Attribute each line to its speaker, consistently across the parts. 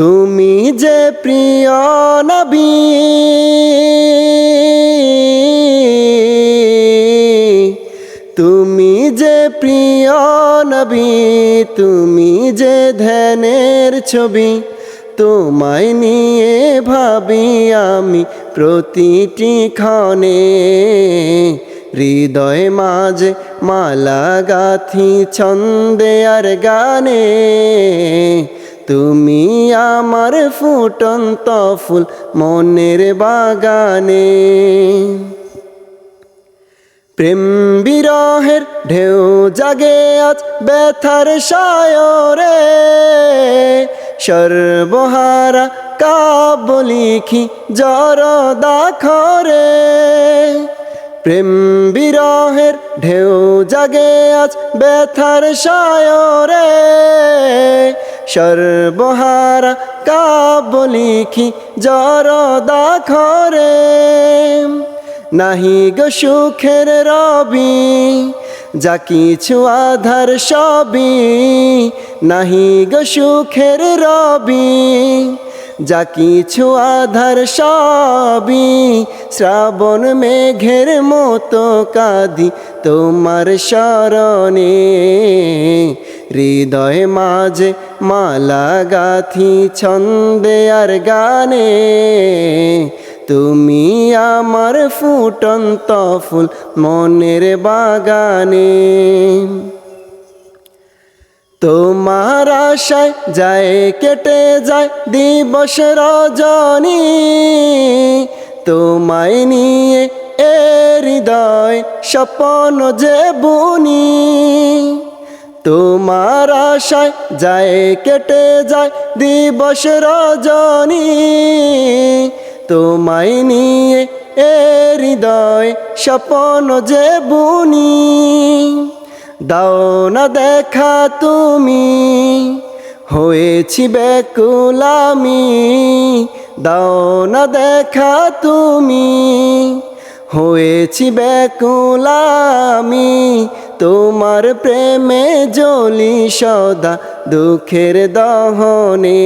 Speaker 1: তুমি যে প্রিয় নবী, তুমি যে প্রিয় নবী, তুমি যে ধ্যানের ছবি, তোমায় নিয়ে ভাবি আমি প্রতিটি ক্ষণে। হৃদয় মাঝে মালা গাথি ছন্দে আর গানে তুমি আমার ফুটন্ত ফুল মনের বাগানে। প্রেম বিরহের ঢেউ জাগে আজ ব্যথার সায়রে। সর্বহারা কাব্য লিখি জর দাখরে প্রেম বিরহের ঢেউ জাগে আজ ব্যথার সায়রে। সর্বহারা কাব্য লিখি জর দাখরে নাহি গো সুখের রবি, যা কিছু আধার সবই। নাহি গো সুখের রবি, যা কিছু আধার সবই। শ্রাবণ মেঘের মতো কাঁদি তোমার স্মরণে হৃদয় মাঝে মালা গাথি ছন্দে আর গানে, তুমি আমার ফুটন্ত ফুল মনের বাগানে। তোমার আশায় যায়, কেটে যায় দিবস রজনী, তোমায় নিয়ে এ হৃদয় স্বপন যে বুনি। তোমার আশায় যায়, কেটে যায় দিবস রজনী। তোমায় নিয়ে এ হৃদয় স্বপন যে বুনি। দাও না দেখা তুমি, হয়েছি বেকুলামি। দাও না দেখা তুমি, হয়েছি বেকুলামি। তোমার প্রেমে জলি সদা দুঃখের দহনে।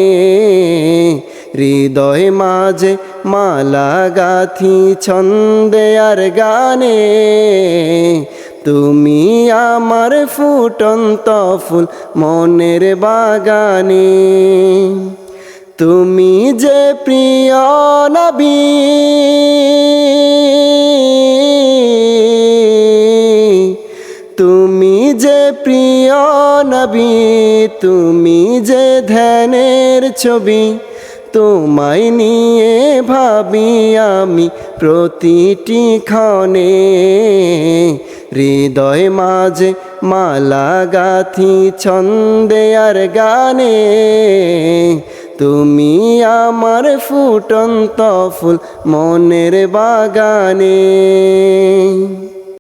Speaker 1: হৃদয় মাঝে মালা গাথি, ছন্দে আর গানে। তুমি আমার ফুটন্ত ফুল মনের বাগানে। তুমি যে প্রিয় নবী। তুমি যে প্রিয় নবী, তুমি যে ধ্যানের ছবি, তোমায় নিয়ে ভাবি আমি প্রতিটি ক্ষণে। হৃদয় মাঝে মালা গাথি, ছন্দে আর গানে। তুমি আমার ফুটন্ত ফুল মনের বাগানে।